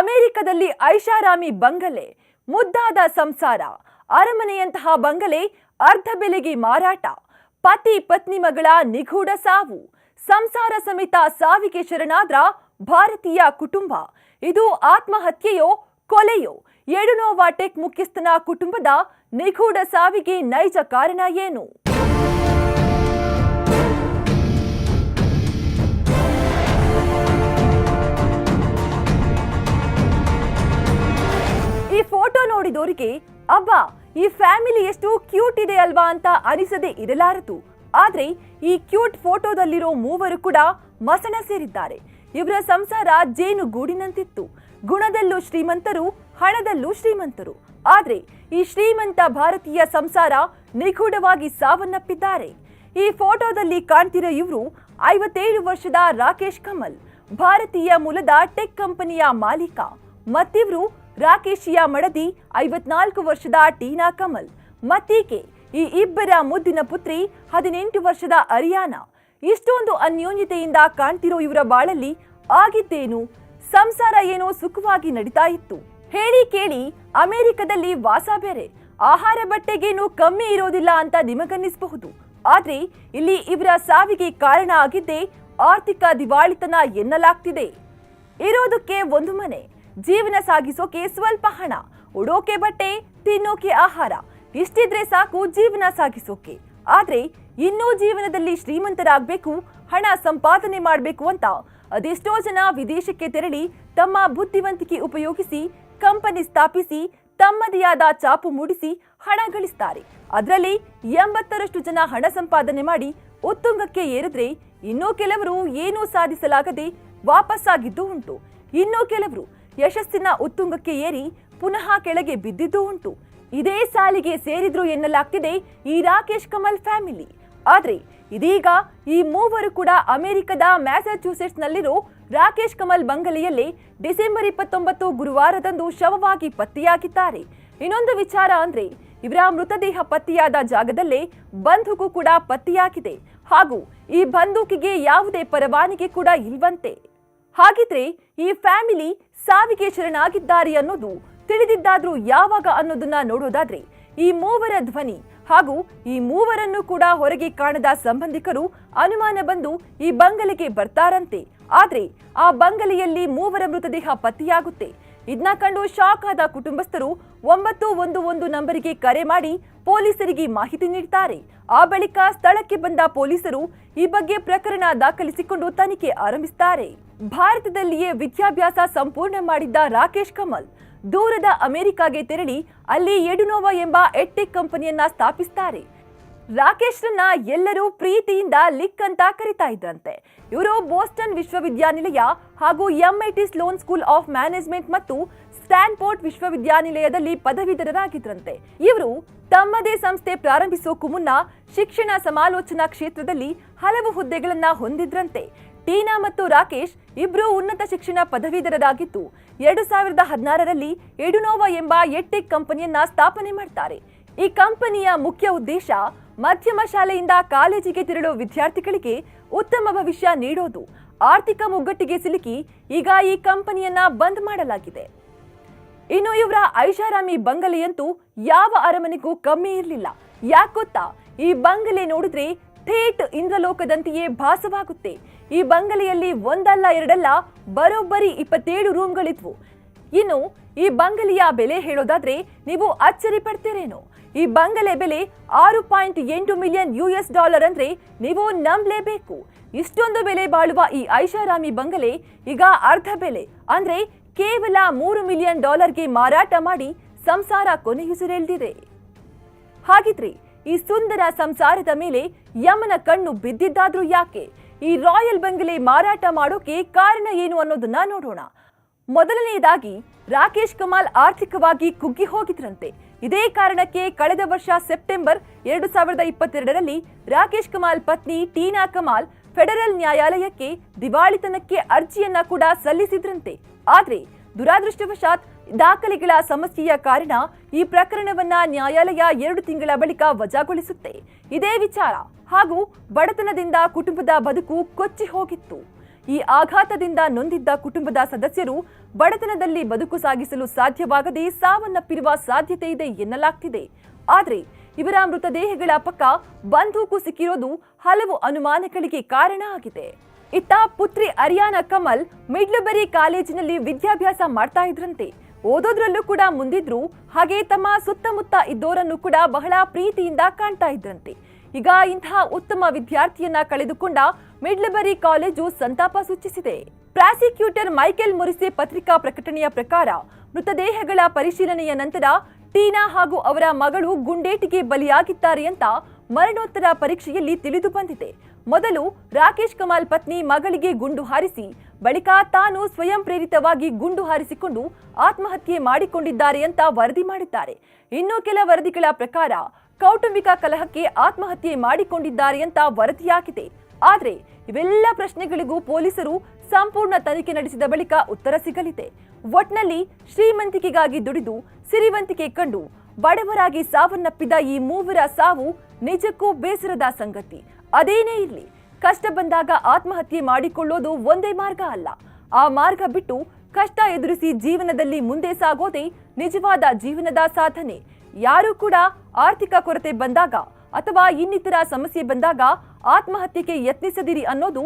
ಅಮೆರಿಕದಲ್ಲಿ ಐಷಾರಾಮಿ ಬಂಗಲೆ, ಮುದ್ದಾದ ಸಂಸಾರ, ಅರಮನೆಯಂತಹ ಬಂಗಲೆ, ಅರ್ಧ ಬೆಲೆಗೆ ಮಾರಾಟ, ಪತಿ ಪತ್ನಿ ಮಗಳ ನಿಗೂಢ ಸಾವು, ಸಂಸಾರ ಸಮೇತ ಸಾವಿಗೆ ಶರಣಾದ್ರ ಭಾರತೀಯ ಕುಟುಂಬ. ಇದು ಆತ್ಮಹತ್ಯೆಯೋ, ಕೊಲೆಯೋ ಎಡುನೋವಾಟೆಕ್ ಮುಖ್ಯಸ್ಥನ ಕುಟುಂಬದ ನಿಗೂಢ ಸಾವಿಗೆ ನೈಜ ಕಾರಣ ಏನು? ಈ ಫ್ಯಾಮಿಲಿ ಎಷ್ಟು ಕ್ಯೂಟ್ ಇದೆ ಅಲ್ವಾ ಅಂತ ಅನಿಸದೇ ಇರಲಾರದು. ಆದ್ರೆ ಈ ಕ್ಯೂಟ್ ಫೋಟೋದಲ್ಲಿರೋ ಮೂವರು ಕೂಡ ಮಸಣ ಸೇರಿದ್ದಾರೆ. ಇವರ ಸಂಸಾರ ಜೇನು ಗೂಡಿನಂತಿತ್ತು ಗುಣದಲ್ಲೂ ಶ್ರೀಮಂತರು, ಹಣದಲ್ಲೂ ಶ್ರೀಮಂತರು. ಆದ್ರೆ ಈ ಶ್ರೀಮಂತ ಭಾರತೀಯ ಸಂಸಾರ ನಿಗೂಢವಾಗಿ ಸಾವನ್ನಪ್ಪಿದ್ದಾರೆ. ಈ ಫೋಟೋದಲ್ಲಿ ಕಾಣ್ತಿರೋ ಇವರು ಐವತ್ತೇಳು ವರ್ಷದ ರಾಕೇಶ್ ಕಮಲ್, ಭಾರತೀಯ ಮೂಲದ ಟೆಕ್ ಕಂಪನಿಯ ಮಾಲೀಕ. ಮತ್ತಿವರು ರಾಕೇಶಿಯ ಮಡದಿ ಐವತ್ನಾಲ್ಕು ವರ್ಷದ ಟೀನಾ ಕಮಲ್, ಮತ್ತೀಕೆ ಈ ಇಬ್ಬರ ಮುದ್ದಿನ ಪುತ್ರಿ ಹದಿನೆಂಟು ವರ್ಷದ ಅರಿಯಾನ. ಇಷ್ಟೊಂದು ಅನ್ಯೋನ್ಯತೆಯಿಂದ ಕಾಣ್ತಿರೋ ಇವರ ಬಾಳಲ್ಲಿ ಆಗಿದ್ದೇನು? ಸಂಸಾರ ಏನೋ ಸುಖವಾಗಿ ನಡೀತಾ ಇತ್ತು. ಹೇಳಿ ಕೇಳಿ, ಅಮೆರಿಕದಲ್ಲಿ ವಾಸ ಬೇರೆ. ಆಹಾರ ಬಟ್ಟೆಗೇನು ಕಮ್ಮಿ ಇರೋದಿಲ್ಲ ಅಂತ ನಿಮಗನ್ನಿಸಬಹುದು. ಆದ್ರೆ ಇಲ್ಲಿ ಇವರ ಸಾವಿಗೆ ಕಾರಣ ಆಗಿದ್ದೇ ಆರ್ಥಿಕ ದಿವಾಳಿತನ ಎನ್ನಲಾಗ್ತಿದೆ. ಇರೋದಕ್ಕೆ ಒಂದು ಮನೆ. ಜೀವನ ಸಾಗಿಸೋಕೆ ಸ್ವಲ್ಪ ಹಣ, ಉಡೋಕೆ ಬಟ್ಟೆ, ತಿನ್ನೋಕೆ ಆಹಾರ, ಇಷ್ಟಿದ್ರೆ ಸಾಕು ಜೀವನ ಸಾಗಿಸೋಕೆ. ಆದ್ರೆ ಇನ್ನೂ ಜೀವನದಲ್ಲಿ ಶ್ರೀಮಂತರಾಗಬೇಕು, ಹಣ ಸಂಪಾದನೆ ಮಾಡಬೇಕು ಅಂತ ಅದೆಷ್ಟೋ ಜನ ವಿದೇಶಕ್ಕೆ ತೆರಳಿ ತಮ್ಮ ಬುದ್ಧಿವಂತಿಕೆ ಉಪಯೋಗಿಸಿ, ಕಂಪನಿ ಸ್ಥಾಪಿಸಿ, ತಮ್ಮದೇ ಚಾಪು ಮೂಡಿಸಿ ಹಣ ಗಳಿಸ್ತಾರೆ. ಅದರಲ್ಲಿ ಎಂಬತ್ತರಷ್ಟು ಜನ ಹಣ ಸಂಪಾದನೆ ಮಾಡಿ ಉತ್ತುಂಗಕ್ಕೆ ಏರಿದ್ರೆ ಇನ್ನೂ ಕೆಲವರು ಏನೂ ಸಾಧಿಸಲಾಗದೆ ವಾಪಸ್ಸಾಗಿದ್ದು ಉಂಟು. ಇನ್ನೂ ಕೆಲವರು ಯಶಸ್ಸಿನ ಉತ್ತುಂಗಕ್ಕೆ ಏರಿ ಪುನಃ ಕೆಳಗೆ ಬಿದ್ದಿದ್ದೂ ಉಂಟು. ಇದೇ ಸಾಲಿಗೆ ಸೇರಿದ್ರು ಎನ್ನಲಾಗ್ತಿದೆ ಈ ರಾಕೇಶ್ ಕಮಲ್ ಫ್ಯಾಮಿಲಿ. ಆದರೆ ಇದೀಗ ಈ ಮೂವರು ಕೂಡ ಅಮೆರಿಕದ ಮ್ಯಾಸಚ್ಯೂಸೆಟ್ಸ್ನಲ್ಲಿರೋ ರಾಕೇಶ್ ಕಮಲ್ ಬಂಗಲೆಯಲ್ಲಿ ಡಿಸೆಂಬರ್ ಇಪ್ಪತ್ತೊಂಬತ್ತು ಗುರುವಾರದಂದು ಶವವಾಗಿ ಪತ್ತೆಯಾಗಿದ್ದಾರೆ. ಇನ್ನೊಂದು ವಿಚಾರ ಅಂದ್ರೆ ಇವರ ಮೃತದೇಹ ಪತ್ತೆಯಾದ ಜಾಗದಲ್ಲೇ ಬಂದೂಕು ಕೂಡ ಪತ್ತೆಯಾಗಿದೆ. ಹಾಗೂ ಈ ಬಂದೂಕಿಗೆ ಯಾವುದೇ ಪರವಾನಗಿ ಕೂಡ ಇಲ್ವಂತೆ. ಹಾಗಿದ್ರೆ ಈ ಫ್ಯಾಮಿಲಿ ಸಾವಿಗೆ ಶರಣಾಗಿದ್ದಾರೆ ಅನ್ನೋದು ತಿಳಿದಿದ್ದಾದ್ರೂ ಯಾವಾಗ ಅನ್ನೋದನ್ನ ನೋಡೋದಾದ್ರೆ ಈ ಮೂವರ ಧ್ವನಿ ಹಾಗೂ ಈ ಮೂವರನ್ನು ಕೂಡ ಹೊರಗೆ ಕಾಣದ ಸಂಬಂಧಿಕರು ಅನುಮಾನ ಬಂದು ಈ ಬಂಗಲೆಗೆ ಬರ್ತಾರಂತೆ. ಆದ್ರೆ ಆ ಬಂಗಲೆಯಲ್ಲಿ ಮೂವರ ಮೃತದೇಹ ಪತ್ತೆಯಾಗುತ್ತೆ. ಇದನ್ನ ಕಂಡು ಶಾಕ್ ಆದ ಕುಟುಂಬಸ್ಥರು ಒಂಬತ್ತು ಒಂದು ಒಂದು ನಂಬರಿಗೆ ಕರೆ ಮಾಡಿ ಪೊಲೀಸರಿಗೆ ಮಾಹಿತಿ ನೀಡುತ್ತಾರೆ ಆ ಬಳಿಕ ಸ್ಥಳಕ್ಕೆ ಬಂದ ಪೊಲೀಸರು ಈ ಬಗ್ಗೆ ಪ್ರಕರಣ ದಾಖಲಿಸಿಕೊಂಡು ತನಿಖೆ ಆರಂಭಿಸುತ್ತಾರೆ. ಭಾರತದಲ್ಲಿಯೇ ವಿದ್ಯಾಭ್ಯಾಸ ಸಂಪೂರ್ಣ ಮಾಡಿದ್ದ ರಾಕೇಶ್ ಕಮಲ್ ದೂರದ ಅಮೆರಿಕಾಗೆ ತೆರಳಿ ಅಲ್ಲಿ ಎಡುನೋವಾ ಎಂಬ ಎಟ್ಟೆಕ್ ಕಂಪನಿಯನ್ನ ಸ್ಥಾಪಿಸ್ತಾರೆ ರಾಕೇಶ್ರನ್ನ ಎಲ್ಲರೂ ಪ್ರೀತಿಯಿಂದ ಲಿಕ್ ಅಂತ ಕರಿತಾ ಇದ್ರಂತೆ. ಇವರು ಬೋಸ್ಟನ್ ವಿಶ್ವವಿದ್ಯಾನಿಲಯ ಹಾಗೂ MIT Sloan school of management ಮತ್ತು ಸ್ಟ್ಯಾನ್ಫೋರ್ಡ್ ವಿಶ್ವವಿದ್ಯಾನಿಲಯದಲ್ಲಿ ಪದವೀಧರರಾಗಿದ್ರಂತೆ. ಇವರು ತಮ್ಮದೇ ಸಂಸ್ಥೆ ಪ್ರಾರಂಭಿಸೋಕು ಮುನ್ನ ಶಿಕ್ಷಣ ಸಮಾಲೋಚನಾ ಕ್ಷೇತ್ರದಲ್ಲಿ ಹಲವು ಹುದ್ದೆಗಳನ್ನ ಹೊಂದಿದ್ರಂತೆ. ಟೀನಾ ಮತ್ತು ರಾಕೇಶ್ ಇಬ್ರು ಉನ್ನತ ಶಿಕ್ಷಣ ಪದವೀಧರರಾಗಿದ್ದು, ಎರಡು ಸಾವಿರದ ಹದಿನಾರರಲ್ಲಿ ಎಡುನೋವಾ ಎಂಬ ಎಟ್ಟೆಕ್ ಕಂಪನಿಯನ್ನ ಸ್ಥಾಪನೆ ಮಾಡ್ತಾರೆ. ಈ ಕಂಪನಿಯ ಮುಖ್ಯ ಉದ್ದೇಶ ಮಧ್ಯಮ ಶಾಲೆಯಿಂದ ಕಾಲೇಜಿಗೆ ತೆರಳುವ ವಿದ್ಯಾರ್ಥಿಗಳಿಗೆ ಉತ್ತಮ ಭವಿಷ್ಯ ನೀಡೋದು ಆರ್ಥಿಕ ಮುಗ್ಗಟ್ಟಿಗೆ ಸಿಲುಕಿ ಈಗ ಈ ಕಂಪನಿಯನ್ನ ಬಂದ್ ಮಾಡಲಾಗಿದೆ. ಇನ್ನು ಇವರ ಐಷಾರಾಮಿ ಬಂಗಲೆಯಂತೂ ಯಾವ ಅರಮನೆಗೂ ಕಮ್ಮಿ ಇರಲಿಲ್ಲ. ಯಾಕೊತ್ತಾ ಈ ಬಂಗಲೆ ನೋಡಿದ್ರೆ ಥೇಟ್ ಇಂದ್ರಲೋಕದಂತೆಯೇ ಭಾಸವಾಗುತ್ತೆ. ಈ ಬಂಗಲೆಯಲ್ಲಿ ಒಂದಲ್ಲ ಎರಡಲ್ಲ ಬರೋಬ್ಬರಿ ಇಪ್ಪತ್ತೇಳು ರೂಮ್ಗಳಿದ್ವು. ಇನ್ನು ಈ ಬಂಗಲೆಯ ಬೆಲೆ ಹೇಳೋದಾದ್ರೆ ನೀವು ಅಚ್ಚರಿ ಪಡ್ತೀರೇನೋ? ಈ ಬಂಗಲೆ ಬೆಲೆ ಆರು ಪಾಯಿಂಟ್ ಎಂಟು ಮಿಲಿಯನ್ ಯು ಎಸ್ ಡಾಲರ್ ಅಂದ್ರೆ ನೀವು ನಂಬಲೇಬೇಕು. ಇಷ್ಟೊಂದು ಬೆಲೆ ಬಾಳುವ ಈ ಐಷಾರಾಮಿ ಬಂಗಲೆ ಈಗ ಅರ್ಧ ಬೆಲೆ ಅಂದ್ರೆ ಕೇವಲ ಮೂರು ಮಿಲಿಯನ್ ಡಾಲರ್ಗೆ ಮಾರಾಟ ಮಾಡಿ ಸಂಸಾರ ಕೊನೆಯುಸಿರೆಳೆದಿದೆ ಹಾಗಿದ್ರೆ ಈ ಸುಂದರ ಸಂಸಾರದ ಮೇಲೆ ಯಮನ ಕಣ್ಣು ಬಿದ್ದಿದ್ದಾದ್ರೂ ಯಾಕೆ? ಈ ರಾಯಲ್ ಬಂಗಲೆ ಮಾರಾಟ ಮಾಡೋಕೆ ಕಾರಣ ಏನು ಅನ್ನೋದನ್ನ ನೋಡೋಣ. ಮೊದಲನೆಯದಾಗಿ ರಾಕೇಶ್ ಕಮಾಲ್ ಆರ್ಥಿಕವಾಗಿ ಕುಗ್ಗಿ ಹೋಗಿದ್ರಂತೆ. ಇದೇ ಕಾರಣಕ್ಕೆ ಕಳೆದ ವರ್ಷ ಸೆಪ್ಟೆಂಬರ್ ಎರಡು ಸಾವಿರದ ಇಪ್ಪತ್ತೆರಡರಲ್ಲಿ ರಾಕೇಶ್ ಕಮಾಲ್ ಪತ್ನಿ ಟೀನಾ ಕಮಾಲ್ ಫೆಡರಲ್ ನ್ಯಾಯಾಲಯಕ್ಕೆ ದಿವಾಳಿತನಕ್ಕೆ ಅರ್ಜಿಯನ್ನ ಕೂಡ ಸಲ್ಲಿಸಿದ್ರಂತೆ. ಆದರೆ ದುರಾದೃಷ್ಟವಶಾತ್ ದಾಖಲೆಗಳ ಸಮಸ್ಯೆಯ ಕಾರಣ ಈ ಪ್ರಕರಣವನ್ನ ನ್ಯಾಯಾಲಯ ಎರಡು ತಿಂಗಳ ಬಳಿಕ ವಜಾಗೊಳಿಸುತ್ತೆ. ಇದೇ ವಿಚಾರ ಹಾಗೂ ಬಡತನದಿಂದ ಕುಟುಂಬದ ಬದುಕು ಕೊಚ್ಚಿ ಹೋಗಿತ್ತು. ಈ ಆಘಾತದಿಂದ ನೊಂದಿದ್ದ ಕುಟುಂಬದ ಸದಸ್ಯರು ಬಡತನದಲ್ಲಿ ಬದುಕು ಸಾಗಿಸಲು ಸಾಧ್ಯವಾಗದೆ ಸಾವನ್ನಪ್ಪಿರುವ ಸಾಧ್ಯತೆ ಇದೆ ಎನ್ನಲಾಗ್ತಿದೆ. ಆದರೆ ಇವರ ಮೃತದೇಹಗಳ ಪಕ್ಕ ಬಂದೂಕು ಸಿಕ್ಕಿರೋದು ಹಲವು ಅನುಮಾನಗಳಿಗೆ ಕಾರಣ ಆಗಿದೆ. ಇತ್ತ ಪುತ್ರಿ ಅರಿಯಾನ ಕಮಲ್ ಮಿಡ್ಲ್ಬರಿ ಕಾಲೇಜಿನಲ್ಲಿ ವಿದ್ಯಾಭ್ಯಾಸ ಮಾಡ್ತಾ ಇದ್ರಂತೆ. ಓದೋದ್ರಲ್ಲೂ ಕೂಡ ಮುಂದಿದ್ರು, ಹಾಗೆ ತಮ್ಮ ಸುತ್ತಮುತ್ತ ಇದ್ದೋರನ್ನು ಕೂಡ ಬಹಳ ಪ್ರೀತಿಯಿಂದ ಕಾಣ್ತಾ ಇದ್ರಂತೆ. ಈಗ ಇಂತಹ ಉತ್ತಮ ವಿದ್ಯಾರ್ಥಿಯನ್ನ ಕಳೆದುಕೊಂಡ ಮಿಡ್ಲಬರಿ ಕಾಲೇಜು ಸಂತಾಪ ಸೂಚಿಸಿದೆ. ಪ್ರಾಸಿಕ್ಯೂಟರ್ ಮೈಕೆಲ್ ಮುರಿಸಿ ಪತ್ರಿಕಾ ಪ್ರಕಟಣೆಯ ಪ್ರಕಾರ ಮೃತದೇಹಗಳ ಪರಿಶೀಲನೆಯ ನಂತರ ಟೀನಾ ಹಾಗೂ ಅವರ ಮಗಳು ಗುಂಡೇಟಿಗೆ ಬಲಿಯಾಗಿದ್ದಾರೆ ಅಂತ ಮರಣೋತ್ತರ ಪರೀಕ್ಷೆಯಲ್ಲಿ ತಿಳಿದು ಬಂದಿದೆ. ಮೊದಲು ರಾಕೇಶ್ ಕಮಾಲ್ ಪತ್ನಿ ಮಗಳಿಗೆ ಗುಂಡು ಹಾರಿಸಿ ಬಳಿಕ ತಾನು ಸ್ವಯಂ ಪ್ರೇರಿತವಾಗಿ ಗುಂಡು ಹಾರಿಸಿಕೊಂಡು ಆತ್ಮಹತ್ಯೆ ಮಾಡಿಕೊಂಡಿದ್ದಾರೆ ಅಂತ ವರದಿ ಮಾಡಿದ್ದಾರೆ. ಇನ್ನು ಕೆಲ ವರದಿಗಳ ಪ್ರಕಾರ ಕೌಟುಂಬಿಕ ಕಲಹಕ್ಕೆ ಆತ್ಮಹತ್ಯೆ ಮಾಡಿಕೊಂಡಿದ್ದಾರೆ ಅಂತ ವರದಿಯಾಗಿದೆ ಆದರೆ ಇವೆಲ್ಲ ಪ್ರಶ್ನೆಗಳಿಗೂ ಪೊಲೀಸರು ಸಂಪೂರ್ಣ ತನಿಖೆ ನಡೆಸಿದ ಬಳಿಕ ಉತ್ತರ ಸಿಗಲಿದೆ. ಒಟ್ನಲ್ಲಿ ಶ್ರೀಮಂತಿಕೆಗಾಗಿ ದುಡಿದು ಸಿರಿವಂತಿಕೆ ಕಂಡು ಬಡವರಾಗಿ ಸಾವನ್ನಪ್ಪಿದ ಈ ಮೂವರ ಸಾವು ನಿಜಕ್ಕೂ ಬೇಸರದ ಸಂಗತಿ. ಅದೇನೇ ಇರ್ಲಿ ಕಷ್ಟ ಬಂದಾಗ ಆತ್ಮಹತ್ಯೆ ಮಾಡಿಕೊಳ್ಳೋದು ಒಂದೇ ಮಾರ್ಗ ಅಲ್ಲ. ಆ ಮಾರ್ಗ ಬಿಟ್ಟು ಕಷ್ಟ ಎದುರಿಸಿ ಜೀವನದಲ್ಲಿ ಮುಂದೆ ಸಾಗೋದೇ ನಿಜವಾದ ಜೀವನದ ಸಾಧನೆ. ಯಾರೂ ಕೂಡ ಆರ್ಥಿಕ ಕೊರತೆ ಬಂದಾಗ ಅಥವಾ ಇನ್ನಿತರ ಸಮಸ್ಯೆ ಬಂದಾಗ ಆತ್ಮಹತ್ಯೆಗೆ ಯತ್ನಿಸದಿರಿ ಅನ್ನೋದು